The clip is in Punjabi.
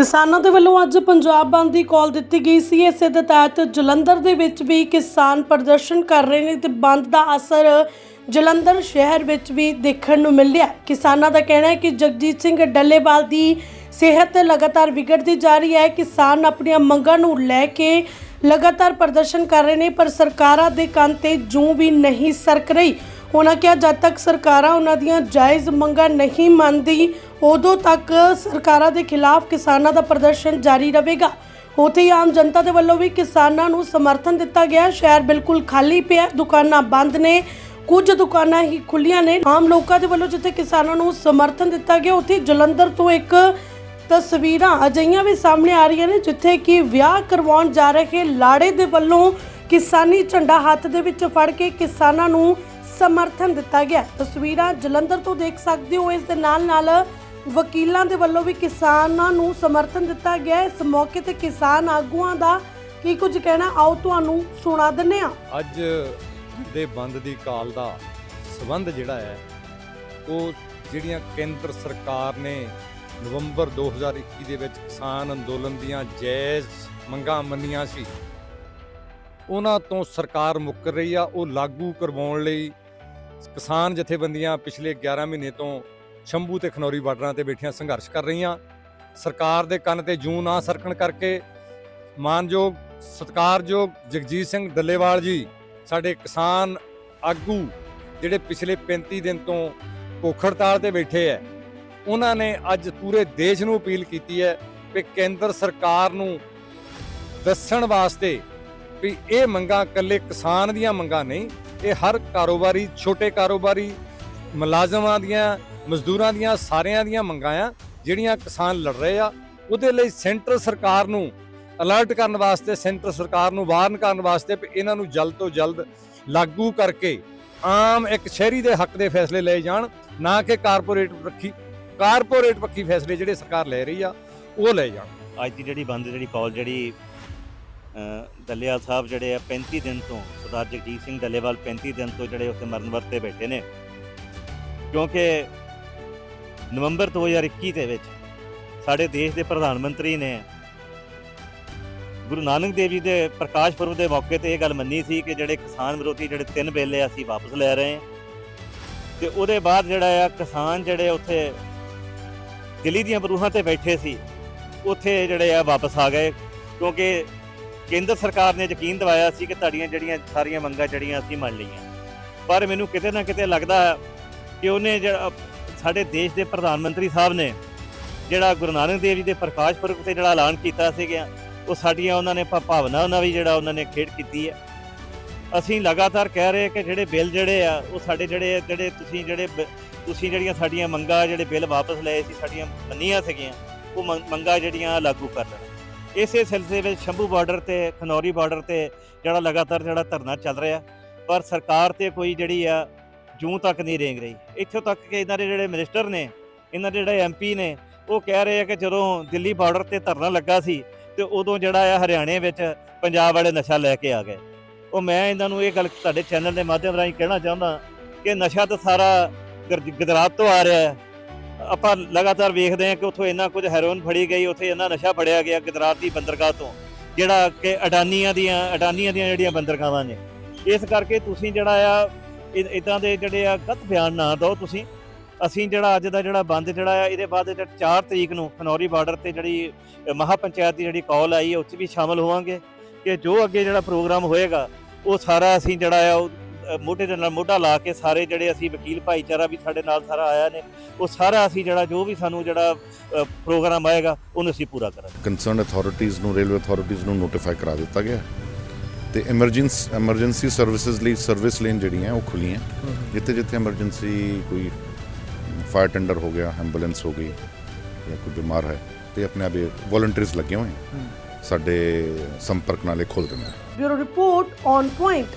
ਕਿਸਾਨਾਂ ਦੇ ਵੱਲੋਂ ਅੱਜ ਪੰਜਾਬ ਬੰਦ ਦੀ ਕਾਲ ਦਿੱਤੀ ਗਈ ਸੀ। ਇਸੇ ਦੇ ਤਹਿਤ ਜਲੰਧਰ ਦੇ ਵਿੱਚ ਵੀ ਕਿਸਾਨ ਪ੍ਰਦਰਸ਼ਨ ਕਰ ਰਹੇ ਨੇ ਤੇ ਬੰਦ ਦਾ ਅਸਰ ਜਲੰਧਰ ਸ਼ਹਿਰ ਵਿੱਚ ਵੀ ਦੇਖਣ ਨੂੰ ਮਿਲਿਆ। ਕਿਸਾਨਾਂ ਦਾ ਕਹਿਣਾ ਹੈ ਕਿ ਜਗਜੀਤ ਸਿੰਘ ਡੱਲੇਵਾਲ ਦੀ ਸਿਹਤ ਲਗਾਤਾਰ ਵਿਗੜਦੀ ਜਾ ਰਹੀ ਹੈ। ਕਿਸਾਨ ਆਪਣੀਆਂ ਮੰਗਾਂ ਨੂੰ ਲੈ ਕੇ ਲਗਾਤਾਰ ਪ੍ਰਦਰਸ਼ਨ ਕਰ ਰਹੇ ਨੇ, ਪਰ ਸਰਕਾਰਾਂ ਦੇ ਕੰਨ ਤੇ ਜੂੰ ਵੀ ਨਹੀਂ ਸਰਕ ਰਹੀ। ਉਹਨਾਂ ਕਿਹਾ, ਜਦ ਤੱਕ ਸਰਕਾਰਾਂ ਉਹਨਾਂ ਦੀਆਂ ਜਾਇਜ਼ ਮੰਗਾਂ ਨਹੀਂ ਮੰਨਦੀ, ਉਦੋਂ ਤੱਕ ਸਰਕਾਰਾਂ ਦੇ ਖਿਲਾਫ ਕਿਸਾਨਾਂ ਦਾ ਪ੍ਰਦਰਸ਼ਨ ਜਾਰੀ ਰਹੇਗਾ। ਉੱਥੇ ਹੀ ਆਮ ਜਨਤਾ ਦੇ ਵੱਲੋਂ ਵੀ ਕਿਸਾਨਾਂ ਨੂੰ ਸਮਰਥਨ ਦਿੱਤਾ ਗਿਆ। ਸ਼ਹਿਰ ਬਿਲਕੁਲ ਖਾਲੀ ਪਿਆ, ਦੁਕਾਨਾਂ ਬੰਦ ਨੇ, ਕੁਝ ਦੁਕਾਨਾਂ ਹੀ ਖੁੱਲੀਆਂ ਨੇ। ਆਮ ਲੋਕਾਂ ਦੇ ਵੱਲੋਂ ਜਿੱਥੇ ਕਿਸਾਨਾਂ ਨੂੰ ਸਮਰਥਨ ਦਿੱਤਾ ਗਿਆ, ਉੱਥੇ ਜਲੰਧਰ ਤੋਂ ਇੱਕ ਤਸਵੀਰਾਂ ਅਜਿਹੀਆਂ ਵੀ ਸਾਹਮਣੇ ਆ ਰਹੀਆਂ ਨੇ, ਜਿੱਥੇ ਕਿ ਵਿਆਹ ਕਰਵਾਉਣ ਜਾ ਰਹੇ ਲਾੜੇ ਦੇ ਵੱਲੋਂ ਕਿਸਾਨੀ ਝੰਡਾ ਹੱਥ ਦੇ ਵਿੱਚ ਫੜ ਕੇ ਕਿਸਾਨਾਂ ਨੂੰ ਸਮਰਥਨ ਦਿੱਤਾ ਗਿਆ। ਤਸਵੀਰਾਂ ਜਲੰਧਰ ਤੋਂ ਦੇਖ ਸਕਦੇ ਹੋ। ਇਸ ਦੇ ਨਾਲ ਨਾਲ ਵਕੀਲਾਂ ਦੇ ਵੱਲੋਂ ਵੀ ਕਿਸਾਨਾਂ ਨੂੰ ਸਮਰਥਨ ਦਿੱਤਾ ਗਿਆ। ਇਸ ਮੌਕੇ ਤੇ ਕਿਸਾਨ ਆਗੂਆਂ ਦਾ ਕੀ ਕੁਝ ਕਹਿਣਾ, ਆਓ ਤੁਹਾਨੂੰ ਸੁਣਾ ਦਿੰਨੇ ਆ ਅੱਜ ਦੇ ਬੰਦ ਦੀ ਕਾਲ ਦਾ ਸਬੰਧ ਜਿਹੜਾ ਹੈ, ਉਹ ਜਿਹੜੀਆਂ ਕੇਂਦਰ ਸਰਕਾਰ ਨੇ ਨਵੰਬਰ 2021 ਦੇ ਵਿੱਚ ਕਿਸਾਨ ਅੰਦੋਲਨ ਦੀਆਂ ਜਾਇਜ਼ ਮੰਗਾਂ ਮੰਨੀਆਂ ਸੀ, ਉਹਨਾਂ ਤੋਂ ਸਰਕਾਰ ਮੁੱਕਰ ਰਹੀ ਆ। ਉਹ ਲਾਗੂ ਕਰਵਾਉਣ ਲਈ ਕਿਸਾਨ ਜਥੇਬੰਦੀਆਂ ਪਿਛਲੇ 11 ਮਹੀਨੇ ਤੋਂ ਸ਼ੰਭੂ ਤੇ ਖਨੌਰੀ ਬਾਰਡਰਾਂ ਤੇ ਬੈਠੀਆਂ ਸੰਘਰਸ਼ ਕਰ ਰਹੀਆਂ। ਸਰਕਾਰ ਦੇ ਕੰਨ ਤੇ ਜੂੰ ਨਾ ਸਰਕਣ ਕਰਕੇ ਮਾਨਯੋਗ, ਸਤਿਕਾਰਯੋਗ ਜਗਜੀਤ ਸਿੰਘ ਡੱਲੇਵਾਲ ਜੀ, ਸਾਡੇ ਕਿਸਾਨ ਆਗੂ ਜਿਹੜੇ ਪਿਛਲੇ 35 ਦਿਨ ਤੋਂ ਭੁੱਖ ਹੜਤਾਲ ਤੇ ਬੈਠੇ ਐ, ਉਹਨਾਂ ਨੇ ਅੱਜ ਪੂਰੇ ਦੇਸ਼ ਨੂੰ ਅਪੀਲ ਕੀਤੀ ਹੈ ਕਿ ਕੇਂਦਰ ਸਰਕਾਰ ਨੂੰ ਦੱਸਣ ਵਾਸਤੇ ਵੀ ਇਹ ਮੰਗਾਂ ਇਕੱਲੇ ਕਿਸਾਨ ਦੀਆਂ ਮੰਗਾਂ ਨਹੀਂ ਇਹ ਹਰ ਕਾਰੋਬਾਰੀ, ਛੋਟੇ ਕਾਰੋਬਾਰੀ ਮੁਲਾਜ਼ਮਾਂ ਦੀਆਂ, ਮਜ਼ਦੂਰਾਂ ਦੀਆਂ, ਸਾਰਿਆਂ ਦੀਆਂ ਮੰਗਾਂ ਆ, ਜਿਹੜੀਆਂ ਕਿਸਾਨ ਲੜ ਰਹੇ ਆ, ਉਹਦੇ ਲਈ ਸੈਂਟਰ ਸਰਕਾਰ ਨੂੰ ਅਲਰਟ ਕਰਨ ਵਾਸਤੇ, ਸੈਂਟਰ ਸਰਕਾਰ ਨੂੰ ਵਾਰਨ ਕਰਨ ਵਾਸਤੇ ਵੀ ਇਹਨਾਂ ਨੂੰ ਜਲਦ ਤੋਂ ਜਲਦ ਲਾਗੂ ਕਰਕੇ ਆਮ ਇੱਕ ਸ਼ਹਿਰੀ ਦੇ ਹੱਕ ਦੇ ਫੈਸਲੇ ਲਏ ਜਾਣ, ਨਾ ਕਿ ਕਾਰਪੋਰੇਟ ਪੱਖੀ ਕਾਰਪੋਰੇਟ ਪੱਖੀ ਫੈਸਲੇ ਜਿਹੜੇ ਸਰਕਾਰ ਲੈ ਰਹੀ ਆ, ਉਹ ਲਏ ਜਾਣ। ਅੱਜ ਦੀ ਜਿਹੜੀ ਬੰਦ, ਜਿਹੜੀ ਕਾਲ, ਜਿਹੜੀ ਦੱਲੇਵਾਲ ਸਾਹਿਬ ਜਿਹੜੇ ਆ 35 ਦਿਨ ਤੋਂ, ਸਰਦਾਰ ਜਗਜੀਤ ਸਿੰਘ ਦੱਲੇਵਾਲ 35 ਦਿਨ ਤੋਂ ਜਿਹੜੇ ਉੱਥੇ ਮਰਨ ਵਰਤੇ ਬੈਠੇ ਨੇ। ਕਿਉਂਕਿ ਨਵੰਬਰ 2021 ਦੇ ਵਿੱਚ ਸਾਡੇ ਦੇਸ਼ ਦੇ ਪ੍ਰਧਾਨ ਮੰਤਰੀ ਨੇ ਗੁਰੂ ਨਾਨਕ ਦੇਵ ਜੀ ਦੇ ਪ੍ਰਕਾਸ਼ ਪੁਰਬ ਦੇ ਮੌਕੇ ਤੇ ਇਹ ਗੱਲ ਮੰਨੀ ਸੀ ਕਿ ਜਿਹੜੇ ਕਿਸਾਨ ਵਿਰੋਧੀ ਜਿਹੜੇ ਤਿੰਨ ਬਿੱਲ ਆ ਅਸੀਂ ਵਾਪਸ ਲੈ ਰਹੇ ਹਾਂ। ਤੇ ਉਹਦੇ ਬਾਅਦ ਜਿਹੜਾ ਆ ਕਿਸਾਨ ਜਿਹੜੇ ਉੱਥੇ ਦਿੱਲੀ ਦੀਆਂ ਬਰੂਹਾਂ ਤੇ ਬੈਠੇ ਸੀ, ਉੱਥੇ ਜਿਹੜੇ ਆ ਵਾਪਸ ਆ ਗਏ। ਕਿਉਂਕਿ ਕੇਂਦਰ ਸਰਕਾਰ ਨੇ ਯਕੀਨ ਦਿਵਾਇਆ ਸੀ ਕਿ ਤੁਹਾਡੀਆਂ ਜਿਹੜੀਆਂ ਸਾਰੀਆਂ ਮੰਗਾਂ ਜਿਹੜੀਆਂ ਅਸੀਂ ਮੰਨ ਲਈਆਂ। ਪਰ ਮੈਨੂੰ ਕਿਤੇ ਨਾ ਕਿਤੇ ਲੱਗਦਾ ਕਿ ਉਹਨੇ ਜਿਹੜਾ ਸਾਡੇ ਦੇਸ਼ ਦੇ ਪ੍ਰਧਾਨ ਮੰਤਰੀ ਸਾਹਿਬ ਨੇ ਜਿਹੜਾ ਗੁਰੂ ਨਾਨਕ ਦੇਵ ਜੀ ਦੇ ਪ੍ਰਕਾਸ਼ ਪੁਰਬ ਤੇ ਜਿਹੜਾ ਐਲਾਨ ਕੀਤਾ ਸੀਗਾ, ਉਹ ਸਾਡੀਆਂ ਉਹਨਾਂ ਨੇ ਭਾ- ਭਾਵਨਾ ਉਹਨਾਂ ਵੀ ਜਿਹੜਾ ਉਹਨਾਂ ਨੇ ਖੇਡ ਕੀਤੀ ਹੈ। ਅਸੀਂ ਲਗਾਤਾਰ ਕਹਿ ਰਹੇ ਕਿ ਜਿਹੜੇ ਬਿੱਲ ਜਿਹੜੇ ਆ, ਉਹ ਸਾਡੇ ਜਿਹੜੇ ਜਿਹੜੇ ਤੁਸੀਂ ਜਿਹੜੇ ਬ- ਤੁਸੀਂ ਜਿਹੜੀਆਂ ਸਾਡੀਆਂ ਮੰਗਾਂ, ਜਿਹੜੇ ਬਿੱਲ ਵਾਪਸ ਲਏ ਸੀ, ਸਾਡੀਆਂ ਮੰਨੀਆਂ ਸੀਗੀਆਂ, ਉਹ ਮੰਗ- ਮੰਗਾਂ ਜਿਹੜੀਆਂ ਲਾਗੂ ਕਰ ਲੈਣ। ਇਸੇ ਸਿਲਸਿਲੇ ਵਿੱਚ ਸ਼ੰਭੂ ਬਾਰਡਰ ਤੇ, ਖਨੌਰੀ ਬਾਰਡਰ ਤੇ ਜਿਹੜਾ ਲਗਾਤਾਰ ਜਿਹੜਾ ਧਰਨਾ ਚੱਲ ਰਿਹਾ, ਪਰ ਸਰਕਾਰ ਤੇ ਕੋਈ ਜਿਹੜੀ ਆ, ਜੂੰ ਤੱਕ ਨਹੀਂ ਰੇਂਗ ਰਹੀ। ਇੱਥੋਂ ਤੱਕ ਕਿ ਇਹਨਾਂ ਦੇ ਜਿਹੜੇ ਮਿਨਿਸਟਰ ਨੇ, ਇਹਨਾਂ ਦੇ ਜਿਹੜੇ ਐਮਪੀ ਨੇ, ਉਹ ਕਹਿ ਰਹੇ ਆ ਕਿ ਜਦੋਂ ਦਿੱਲੀ ਬਾਰਡਰ ਤੇ ਧਰਨਾ ਲੱਗਾ ਸੀ, ਤੇ ਉਦੋਂ ਜਿਹੜਾ ਆ ਹਰਿਆਣੇ ਵਿੱਚ ਪੰਜਾਬ ਵਾਲੇ ਨਸ਼ਾ ਲੈ ਕੇ ਆ ਗਏ। ਉਹ ਮੈਂ ਇਹਨਾਂ ਨੂੰ ਇਹ ਗੱਲ ਤੁਹਾਡੇ ਚੈਨਲ ਦੇ ਮਾਧਿਅਮ ਰਾਹੀਂ ਕਹਿਣਾ ਚਾਹੁੰਦਾ ਕਿ ਨਸ਼ਾ ਤਾਂ ਸਾਰਾ ਗੁਰ- ਗੁਜਰਾਤ ਤੋਂ ਆ ਰਿਹਾ ਹੈ। ਆਪਾਂ ਲਗਾਤਾਰ ਵੇਖਦੇ ਹਾਂ ਕਿ ਉੱਥੋਂ ਇੰਨਾ ਕੁਝ ਹੈਰੋਇਨ ਫੜੀ ਗਈ ਉੱਥੇ ਇੰਨਾ ਨਸ਼ਾ ਫੜਿਆ ਗਿਆ ਗੁਜਰਾਤ ਦੀ ਬੰਦਰਗਾਹ ਤੋਂ ਜਿਹੜਾ ਕਿ ਅਡਾਨੀਆਂ ਦੀਆਂ ਅਡਾਨੀਆਂ ਦੀਆਂ ਜਿਹੜੀਆਂ ਬੰਦਰਗਾਹਾਂ ਨੇ। ਇਸ ਕਰਕੇ ਤੁਸੀਂ ਜਿਹੜਾ ਆ ਇਦਾਂ ਦੇ ਜਿਹੜੇ ਆ ਗਲਤ ਬਿਆਨ ਨਾ ਦਿਓ ਤੁਸੀਂ। ਅਸੀਂ ਜਿਹੜਾ ਅੱਜ ਦਾ ਜਿਹੜਾ ਬੰਦ ਜਿਹੜਾ ਆ ਇਹਦੇ ਬਾਅਦ ਜਿਹੜਾ 4 ਤਰੀਕ ਨੂੰ ਖਨੌਰੀ ਬਾਰਡਰ ਤੇ ਜਿਹੜੀ ਅ, ਮਹਾ ਪੰਚਾਇਤ ਦੀ ਜਿਹੜੀ ਕਾਲ ਆਈ ਹੈ ਉੱਥੇ ਵੀ ਸ਼ਾਮਲ ਹੋਵਾਂਗੇ ਕਿ ਜੋ ਅੱਗੇ ਜਿਹੜਾ ਪ੍ਰੋਗਰਾਮ ਹੋਏਗਾ ਉਹ ਸਾਰਾ ਅਸੀਂ ਜਿਹੜਾ ਆ ਉਹ ਮੋਢੇ ਦੇ ਨਾਲ ਮੋਢਾ ਲਾ ਕੇ ਸਾਰੇ ਜਿਹੜੇ ਅਸੀਂ ਵਕੀਲ ਭਾਈਚਾਰਾ ਵੀ ਸਾਡੇ ਨਾਲ ਸਾਰਾ ਆਇਆ ਨੇ ਉਹ ਸਾਰਾ ਅਸੀਂ ਜਿਹੜਾ ਜੋ ਵੀ ਸਾਨੂੰ ਜਿਹੜਾ ਪ੍ਰੋਗਰਾਮ ਆਏਗਾ ਉਹਨੂੰ ਅਸੀਂ ਪੂਰਾ ਕਰਾਂਗੇ। ਕੰਸਰਨਡ ਅਥਾਰਟੀਆਂ ਨੂੰ ਰੇਲਵੇ ਅਥਾਰਟੀਆਂ ਨੂੰ ਨੋਟੀਫਾਈ ਕਰਾ ਦਿੱਤਾ ਗਿਆ। ਤੇ ਐਮਰਜੈਂਸ ਐਮਰਜੈਂਸੀ ਸਰਵਿਸਿਜ਼ ਲਈ ਸਰਵਿਸ ਲੇਨ ਜਿਹੜੀਆਂ ਉਹ ਖੁੱਲੀਆਂ ਜਿੱਥੇ ਜਿੱਥੇ ਐਮਰਜੈਂਸੀ ਕੋਈ ਫਾਇਰ ਟੈਂਡਰ ਹੋ ਗਿਆ ਐਂਬੂਲੈਂਸ ਹੋ ਗਈ ਜਾਂ ਕੋਈ ਬਿਮਾਰ ਹੈ ਤੇ ਆਪਣੇ ਆਪੇ ਵੋਲੰਟੀਅਰਸ ਲੱਗੇ ਹੋਏ। ਸਾਡੇ ਸੰਪਰਕ ਨਾਲੇ ਖੋਲ ਦਿੰਦੇ ਬਿਊਰੋ ਰਿਪੋਰਟ ਔਨ ਪੁਆਇੰਟ